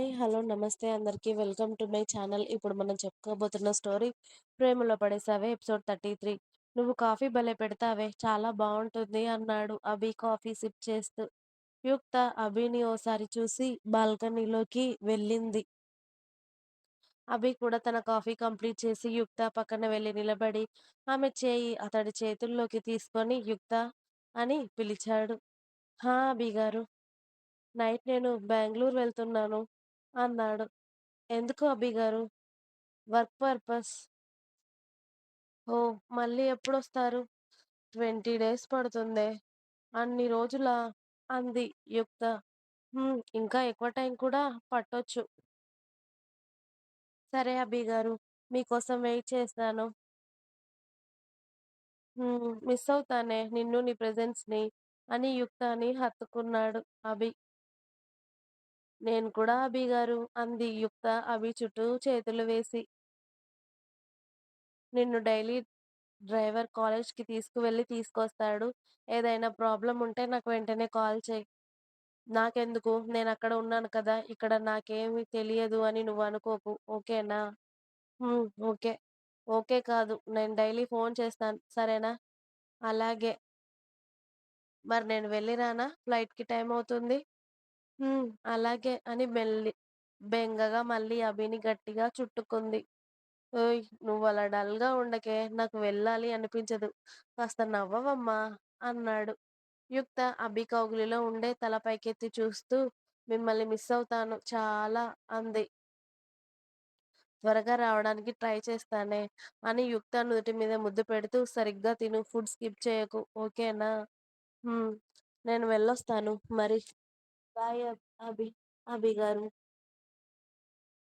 Hi hello నమస్తే అందరికీ. Welcome to my channel. ఇప్పుడు మనం చెప్పుకోబోతున్న స్టోరీ ప్రేమలో పడేసావే ఎపిసోడ్ థర్టీ త్రీ నువ్వు కాఫీ భలే పెడతావే చాలా బాగుంటుంది అన్నాడు అభి కాఫీ సిప్ చేస్తూ. యుక్త అభిని ఓసారి చూసి బాల్కనీలోకి వెళ్ళింది. అభి కూడా తన కాఫీ కంప్లీట్ చేసి యుక్త పక్కన వెళ్ళి నిలబడి ఆమె చేయి అతడి చేతుల్లోకి తీసుకొని యుక్త అని పిలిచాడు. హా అభి గారు నైట్ నేను బెంగళూరు వెళ్తున్నాను. అన్నాడు. ఎందుకు అభి గారు? Work purpose. ఓ మళ్ళీ ఎప్పుడొస్తారు? Twenty days పడుతుందే. అన్ని రోజులా? అంది యుక్త. "హ్మ్, ఇంకా ఎక్కువ టైం కూడా పట్టొచ్చు. సరే అభి గారు మీకోసం వెయిట్ చేస్తాను. "హ్మ్, మిస్ అవుతానే నిన్ను నీ ప్రెజెన్స్‌ని అని యుక్తని హత్తుకున్నాడు అభి నేను కూడా అభి గారు అంది యుక్త అభి చుట్టూ చేతులు వేసి. నిన్ను డైలీ డ్రైవర్ కాలేజ్కి తీసుకువెళ్ళి తీసుకొస్తాడు. ఏదైనా ప్రాబ్లం ఉంటే నాకు వెంటనే కాల్ చేయి. నాకెందుకు? నేను అక్కడ ఉన్నాను కదా! ఇక్కడ నాకేమీ తెలియదు అని నువ్వు అనుకోకు. ఓకేనా? "హ్మ్, ఓకే. ఓకే కాదు. నేను డైలీ ఫోన్ చేస్తాను. సరేనా? అలాగే. మరి నేను వెళ్ళిరానా? ఫ్లైట్కి టైం అవుతుంది? "హ్మ్, అలాగే అని మెల్లి బెంగగా మళ్ళీ అభిని గట్టిగా చుట్టుకుంది. ఓయ్! నువ్వు అలా డల్గా ఉండకే నాకు వెళ్ళాలి అనిపించదు. కాస్త నవ్వవమ్మా అన్నాడు. యుక్త అభి కౌగిలిలో ఉండే తల పైకెత్తి చూస్తూ మిమ్మల్ని మిస్ అవుతాను చాలా అంది. త్వరగా రావడానికి ట్రై చేస్తానే అని యుక్త నుదుటి మీద ముద్దు పెడుతూ సరిగ్గా తిను ఫుడ్ స్కిప్ చేయకు ఓకేనా? "హ్మ్, నేను వెళ్ళొస్తాను మరి. బాయ్ అభి అభి గారు.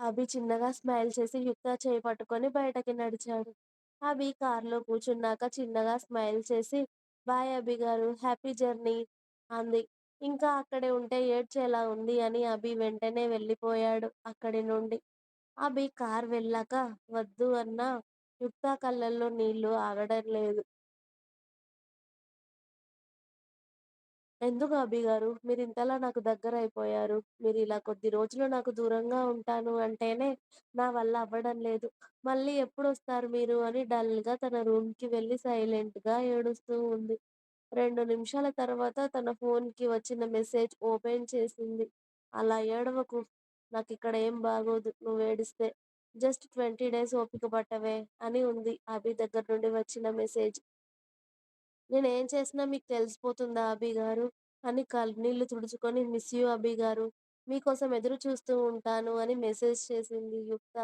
అభి చిన్నగా స్మైల్ చేసి యుక్త చేయి పట్టుకొని బయటకి నడిచాడు. అభి కారులో కూర్చున్నాక చిన్నగా స్మైల్ చేసి బాయ్ అభి గారు హ్యాపీ జర్నీ అంది. ఇంకా అక్కడే ఉంటే ఏడ్చేలా ఉంది అని అభి వెంటనే వెళ్ళిపోయాడు అక్కడి నుండి. అభి కార్ వెళ్ళాక వద్దు అన్నా యుక్త కళ్ళల్లో నీళ్ళు ఆగడం లేదు. ఎందుకు అభి గారు? మీరు ఇంతలా నాకు దగ్గర అయిపోయారు. మీరు ఇలా కొద్ది రోజులు నాకు దూరంగా ఉంటాను అంటేనే నా వల్ల అవ్వడం లేదు. మళ్ళీ ఎప్పుడు వస్తారు మీరు? అని డల్గా తన రూమ్కి వెళ్ళి సైలెంట్గా ఏడుస్తూ ఉంది. రెండు నిమిషాల తర్వాత తన ఫోన్కి వచ్చిన మెసేజ్ ఓపెన్ చేసింది. అలా ఏడవకు. నాకు ఇక్కడ ఏం బాగోదు. నువ్వు ఏడిస్తే. జస్ట్ ట్వంటీ డేస్ ఓపిక పట్టవే అని ఉంది అభి దగ్గర నుండి వచ్చిన మెసేజ్. నేనేం చేసినా మీకు తెలిసిపోతుందా అభి గారు? అని కన్నీళ్ళు తుడుచుకొని మిస్ యూ అభి గారు మీకోసం ఎదురు చూస్తూ ఉంటాను అని మెసేజ్ చేసింది యుక్త.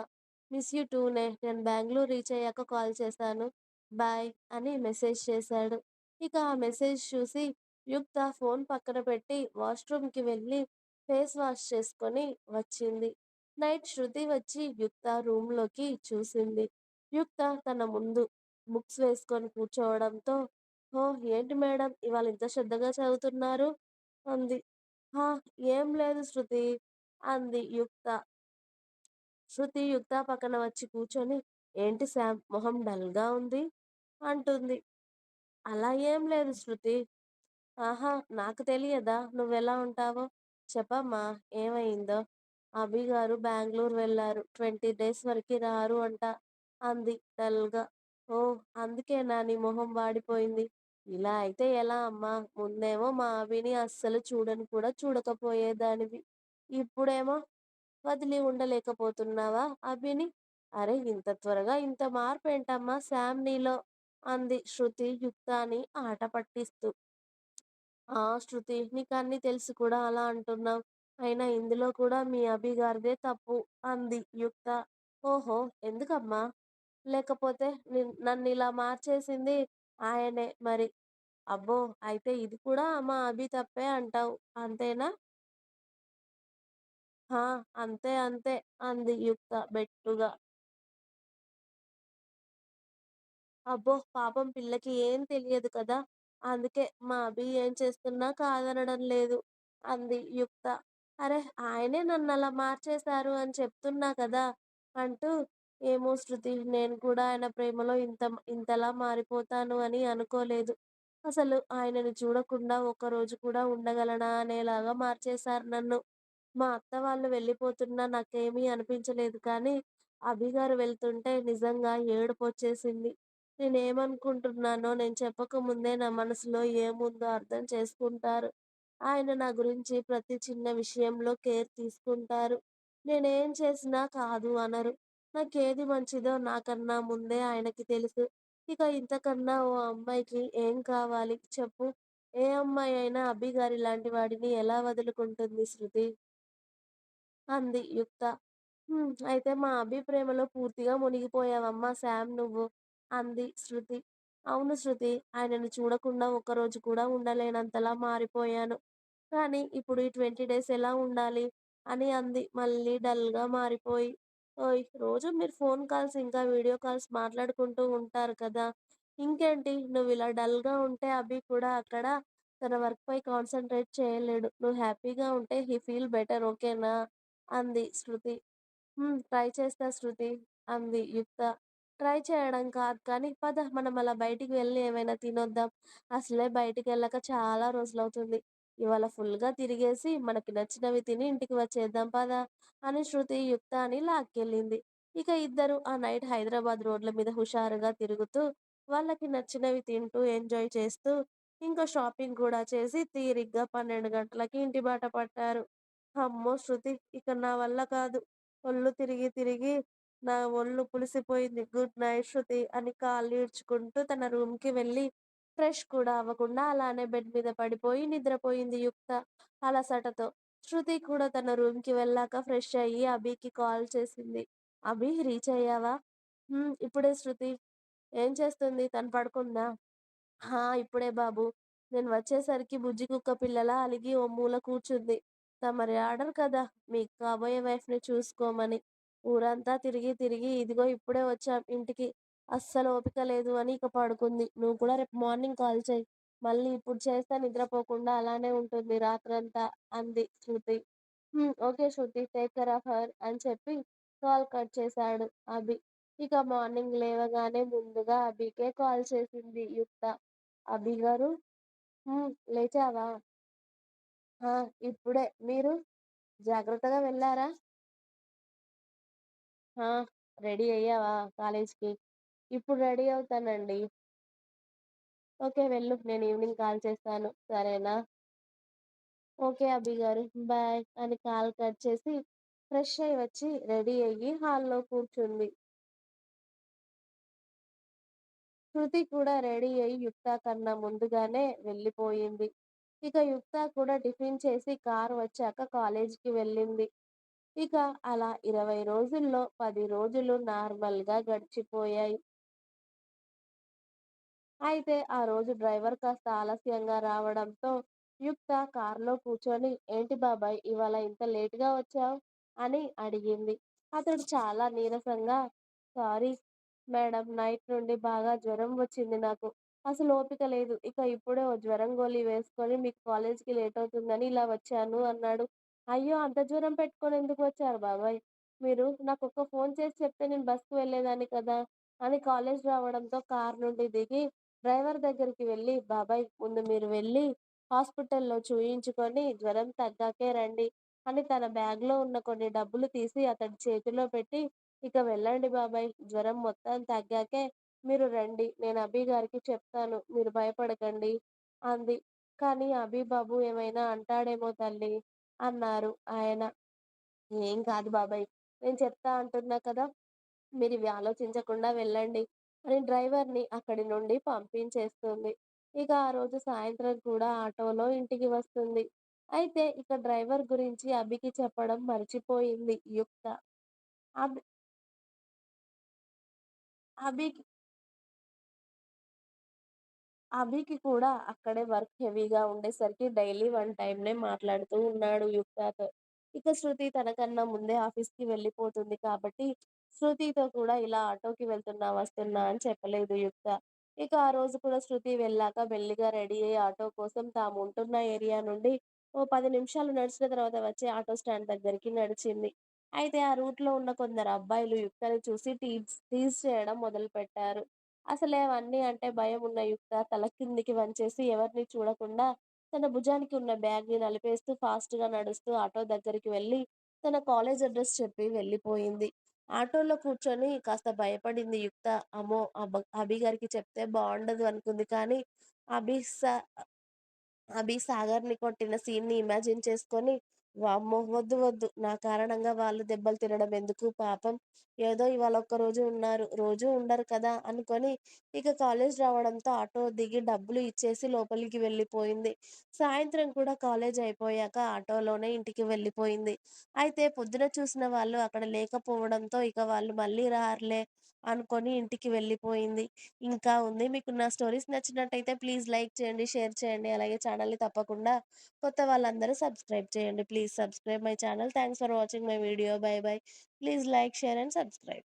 మిస్ యూ టూనే నేను బెంగళూరు రీచ్ అయ్యాక కాల్ చేశాను. బాయ్ అని మెసేజ్ చేశాడు. ఇక ఆ మెసేజ్ చూసి యుక్త ఫోన్ పక్కన పెట్టి వాష్రూమ్కి వెళ్ళి ఫేస్ వాష్ చేసుకొని వచ్చింది. నైట్ శృతి వచ్చి యుక్త రూమ్లోకి చూసింది. యుక్త తన ముందు బుక్స్ వేసుకొని కూర్చోవడంతో ఓ ఏంటి మేడం? ఇవాళ ఇంత శ్రద్ధగా చదువుతున్నారు? అంది. హా ఏం లేదు శృతి అంది యుక్త. శృతి యుక్త పక్కన వచ్చి కూర్చొని ఏంటి శామ్ మొహం డల్గా ఉంది? అంటుంది. అలా ఏం లేదు శృతి. ఆహా నాకు తెలియదా? నువ్వెలా ఉంటావో? చెప్పమ్మా ఏమైందో? అభి గారు బెంగళూరు వెళ్ళారు. ట్వంటీ డేస్ వరకు రారు అంట అంది డల్గా ఓ అందుకేనా నీ మొహం వాడిపోయింది? ఇలా అయితే ఎలా అమ్మా? ముందేమో మా అవిని అస్సలు చూడను కూడా చూడకపోయేదానివి. ఇప్పుడేమో వదిలి ఉండలేకపోతున్నావా అభిని? అరే ఇంత త్వరగా ఇంత మార్పు ఏంటమ్మా శామ్ నీలో అంది శృతి యుక్తాని ఆట పట్టిస్తూ. ఆ శృతి నీకన్నీ తెలిసి కూడా అలా అంటున్నావు. అయినా ఇందులో కూడా మీ అభి గారిదే తప్పు అంది యుక్త. ఓహో ఎందుకమ్మా? లేకపోతే నన్ను ఇలా మార్చేసింది ఆయనే మరి. అబ్బో! అయితే ఇది కూడా మా అభి తప్పే అంటావు అంతేనా? హా! అంతే అంతే అంది యుక్త బెట్టుగా. అబ్బో! పాపం పిల్లకి ఏం తెలియదు కదా? అందుకే మా అభి ఏం చేస్తున్నా కాదనడం లేదు అంది యుక్త. అరే! ఆయనే నన్ను అలా మార్చేశారు అని చెప్తున్నా కదా? అంటూ ఏమో శృతి నేను కూడా ఆయన ప్రేమలో ఇంత ఇంతలా మారిపోతాను అని అనుకోలేదు అసలు ఆయనని చూడకుండా ఒక రోజు కూడా ఉండగలనా అనేలాగా మార్చేశారు నన్ను మా అత్త వాళ్ళు వెళ్ళిపోతున్నా నాకేమీ అనిపించలేదు కానీ, అభిగారు వెళ్తుంటే నిజంగా ఏడుపొచ్చేసింది. నేనేమనుకుంటున్నానో నేను చెప్పకముందే నా మనసులో ఏముందో అర్థం చేసుకుంటారు. ఆయన నా గురించి ప్రతి చిన్న విషయంలో కేర్ తీసుకుంటారు. నేనేం చేసినా కాదు అనరు. నాకేది మంచిదో నాకన్నా ముందే ఆయనకి తెలుసు. ఇక ఇంతకన్నా ఓ అమ్మాయికి ఏం కావాలి చెప్పు? ఏ అమ్మాయి అయినా అబ్బి గారి లాంటి వాడిని ఎలా వదులుకుంటుంది శృతి? అంది యుక్త. అయితే మా అభి ప్రేమలో పూర్తిగా మునిగిపోయావమ్మా శామ్ నువ్వు అంది శృతి. అవును శృతి. ఆయనను చూడకుండా ఒక్కరోజు కూడా ఉండలేనంతలా మారిపోయాను. కానీ ఇప్పుడు ఈ 20 డేస్ ఎలా ఉండాలి? అని అంది మళ్ళీ డల్‌గా మారిపోయి. ఓయ్! మీరు ఫోన్ కాల్స్ ఇంకా వీడియో కాల్స్ మాట్లాడుకుంటూ ఉంటారు కదా! ఇంకేంటి నువ్వు ఇలా డల్‌గా ఉంటే అభి కూడా అక్కడ తన వర్క్‌పై కాన్సంట్రేట్ చేయలేడు. నువ్వు హ్యాపీగా ఉంటే హి ఫీల్ బెటర్ ఓకేనా? అంది శృతి. హ్మ్. ట్రై చేస్తా శృతి అంది యుక్త. ట్రై చేయడం కాదు కానీ పద మనం అలా బయటికి వెళ్ళి ఏమైనా తినొద్దాం. అసలే బయటికెళ్ళక చాలా రోజులవుతుంది. ఇవాళ ఫుల్‌గా తిరిగేసి మనకి నచ్చినవి తిని ఇంటికి వచ్చేద్దాం పదా అని శృతి యుక్త అని లాక్కెళ్ళింది. ఇక ఇద్దరు ఆ నైట్ హైదరాబాద్ రోడ్ల మీద హుషారుగా తిరుగుతూ, వాళ్ళకి నచ్చినవి తింటూ ఎంజాయ్ చేస్తూ, ఇంకా షాపింగ్ కూడా చేసి తీరిగ్గా 12 గంటలకి ఇంటి బాట పట్టారు. అమ్మో! శృతి ఇక నా వల్ల కాదు. ఒళ్ళు తిరిగి తిరిగి నా ఒళ్ళు పులిసిపోయింది. గుడ్ నైట్ శృతి అని కాళ్ళు ఈడ్చుకుంటూ తన రూమ్‌కి వెళ్ళి ఫ్రెష్ కూడా అవ్వకుండా అలానే బెడ్ మీద పడిపోయి నిద్రపోయింది యుక్త అలసటతో. శృతి కూడా తన రూమ్‌కి వెళ్ళాక ఫ్రెష్ అయ్యి అభికి కాల్ చేసింది. అభి రీచ్ అయ్యావా? ఇప్పుడే శృతి. ఏం చేస్తుంది? తను పడుకుందా? హా! ఇప్పుడే బాబు నేను వచ్చేసరికి బుజ్జి కుక్క పిల్లల అలిగి ఓ మూల కూర్చుంది. తమరి ఆర్డర్ కదా! మీ కాబోయే వైఫ్‌ని చూసుకోమని. ఊరంతా తిరిగి తిరిగి ఇదిగో ఇప్పుడే వచ్చాం ఇంటికి. అస్సలు ఓపిక లేదు అని ఇక పడుకుంది. నువ్వు కూడా రేపు మార్నింగ్ కాల్ చేయి మళ్ళీ ఇప్పుడు చేస్తే నిద్రపోకుండా అలానే ఉంటుంది రాత్రంతా అంది Shruti. Okay Shruti. Take care of her అని చెప్పి కాల్ కట్ చేశాడు అభి. ఇక మార్నింగ్ లేవగానే ముందుగా అభికే కాల్ చేసింది యుక్త. అభి గారు లేచావా? ఇప్పుడే. మీరు? జాగ్రత్తగా వెళ్ళారా రెడీ అయ్యావా కాలేజ్‌కి? ఇప్పుడు రెడీ అవుతానండి. ఓకే. వెళ్ళు. నేను ఈవినింగ్ కాల్ చేస్తాను. సరేనా? ఓకే అభి గారు. బాయ్ అని కాల్ కట్ చేసి ఫ్రెష్ అయ్యి వచ్చి రెడీ అయ్యి హాల్‌లో కూర్చుంది. శృతి కూడా రెడీ అయ్యి యుక్త కన్నా ముందుగానే వెళ్ళిపోయింది. ఇక యుక్త కూడా టిఫిన్ చేసి కారు వచ్చాక కాలేజీకి వెళ్ళింది. ఇక అలా 20 రోజుల్లో పది రోజులు నార్మల్‌గా గడిచిపోయాయి. అయితే ఆ రోజు డ్రైవర్ కాస్త ఆలస్యంగా రావడంతో యుక్త కారులో కూర్చొని ఏంటి బాబాయ్ ఇవాళ ఇంత లేట్‌గా వచ్చావు? అని అడిగింది. అతడు చాలా నీరసంగా సారీ మేడం నైట్ నుండి బాగా జ్వరం వచ్చింది నాకు. అసలు ఓపిక లేదు. ఇక ఇప్పుడే ఓ జ్వరం గోళీ వేసుకొని మీకు కాలేజ్‌కి లేట్ అవుతుందని ఇలా వచ్చాను అన్నాడు. అయ్యో! అంత జ్వరం పెట్టుకొని ఎందుకు వచ్చారు బాబాయ్? మీరు నాకు ఒక్క ఫోన్ చేసి చెప్తే నేను బస్‌కి వెళ్ళేదాన్ని కదా! అని కాలేజ్ రావడంతో కారు నుండి దిగి డ్రైవర్ దగ్గరికి వెళ్ళి, బాబాయ్ ముందు మీరు వెళ్ళి హాస్పిటల్‌లో చూయించుకొని జ్వరం తగ్గాకే రండి అని తన బ్యాగ్‌లో ఉన్న కొన్ని డబ్బులు తీసి అతడి చేతిలో పెట్టి, ఇక వెళ్ళండి బాబాయ్ జ్వరం మొత్తం తగ్గాకే మీరు రండి. నేను అభి గారికి చెప్తాను. మీరు భయపడకండి అంది. కానీ అభి బాబు ఏమైనా అంటాడేమో తల్లి అన్నారు ఆయన. ఏం కాదు బాబాయ్. నేను చెప్తా అంటున్నా కదా! మీరు ఇవి ఆలోచించకుండా వెళ్ళండి అని డ్రైవర్‌ని అక్కడి నుండి పంపించేస్తుంది. ఇక ఆ రోజు సాయంత్రం కూడా ఆటోలో ఇంటికి వస్తుంది. అయితే ఇక డ్రైవర్ గురించి అభికి చెప్పడం మర్చిపోయింది యుక్త. అభి అభికి అభికి కూడా అక్కడే వర్క్ హెవీగా ఉండేసరికి డైలీ వన్ టైంనే మాట్లాడుతూ ఉన్నాడు యుక్తతో. ఇక శృతి తనకన్నా ముందే ఆఫీస్‌కి వెళ్ళిపోతుంది కాబట్టి, శృతితో కూడా ఇలా ఆటోకి వెళ్తున్నా, వస్తున్నా అని చెప్పలేదు యుక్త. ఇక ఆ రోజు కూడా శృతి వెళ్ళాక మెల్లిగా రెడీ అయ్యి ఆటో కోసం తాము ఉంటున్న ఏరియా నుండి ఓ పది నిమిషాలు నడిచిన తర్వాత వచ్చే ఆటో స్టాండ్ దగ్గరికి నడిచింది. అయితే ఆ రూట్‌లో ఉన్న కొందరు అబ్బాయిలు యుక్తని చూసి టీజ్ టీజ్ చేయడం మొదలు పెట్టారు అసలే అవన్నీ అంటే భయం ఉన్న యుక్త తల కిందికి వంచేసి ఎవరిని చూడకుండా తన భుజానికి ఉన్న బ్యాగ్‌ని నలిపేస్తూ ఫాస్ట్‌గా నడుస్తూ ఆటో దగ్గరికి వెళ్ళి తన కాలేజ్ అడ్రస్ చెప్పి వెళ్ళిపోయింది. ఆటోలో కూర్చొని కాస్త భయపడింది యుక్త. అమ్మో! అబ అభి గారికి చెప్తే బాగుండదు అనుకుంది. కానీ అభి సా అభి సాగర్‌ని కొట్టిన సీన్‌ని ఇమాజిన్ చేసుకొని, వామ్మో! వద్దు వద్దు. నా కారణంగా వాళ్ళు దెబ్బలు తినడం ఎందుకు పాపం. ఏదో ఇవాళ ఒక్కరోజు ఉన్నారు. రోజు ఉండరు కదా! అనుకొని ఇక కాలేజ్ రావడంతో ఆటో దిగి డబ్బులు ఇచ్చేసి లోపలికి వెళ్ళిపోయింది. సాయంత్రం కూడా కాలేజ్ అయిపోయాక ఆటోలోనే ఇంటికి వెళ్ళిపోయింది. అయితే పొద్దున చూసిన వాళ్ళు అక్కడ లేకపోవడంతో ఇక వాళ్ళు మళ్ళీ రారులే అనుకొని ఇంటికి వెళ్ళిపోయింది. ఇంకా ఉంది. మీకు నా స్టోరీస్ నచ్చినట్టయితే ప్లీజ్ లైక్ చేయండి, షేర్ చేయండి. అలాగే ఛానల్‌ని తప్పకుండా కొత్త వాళ్ళందరూ సబ్స్క్రైబ్ చేయండి. Please Please subscribe my channel. Thanks for watching my video. Bye bye. Please like, share and subscribe.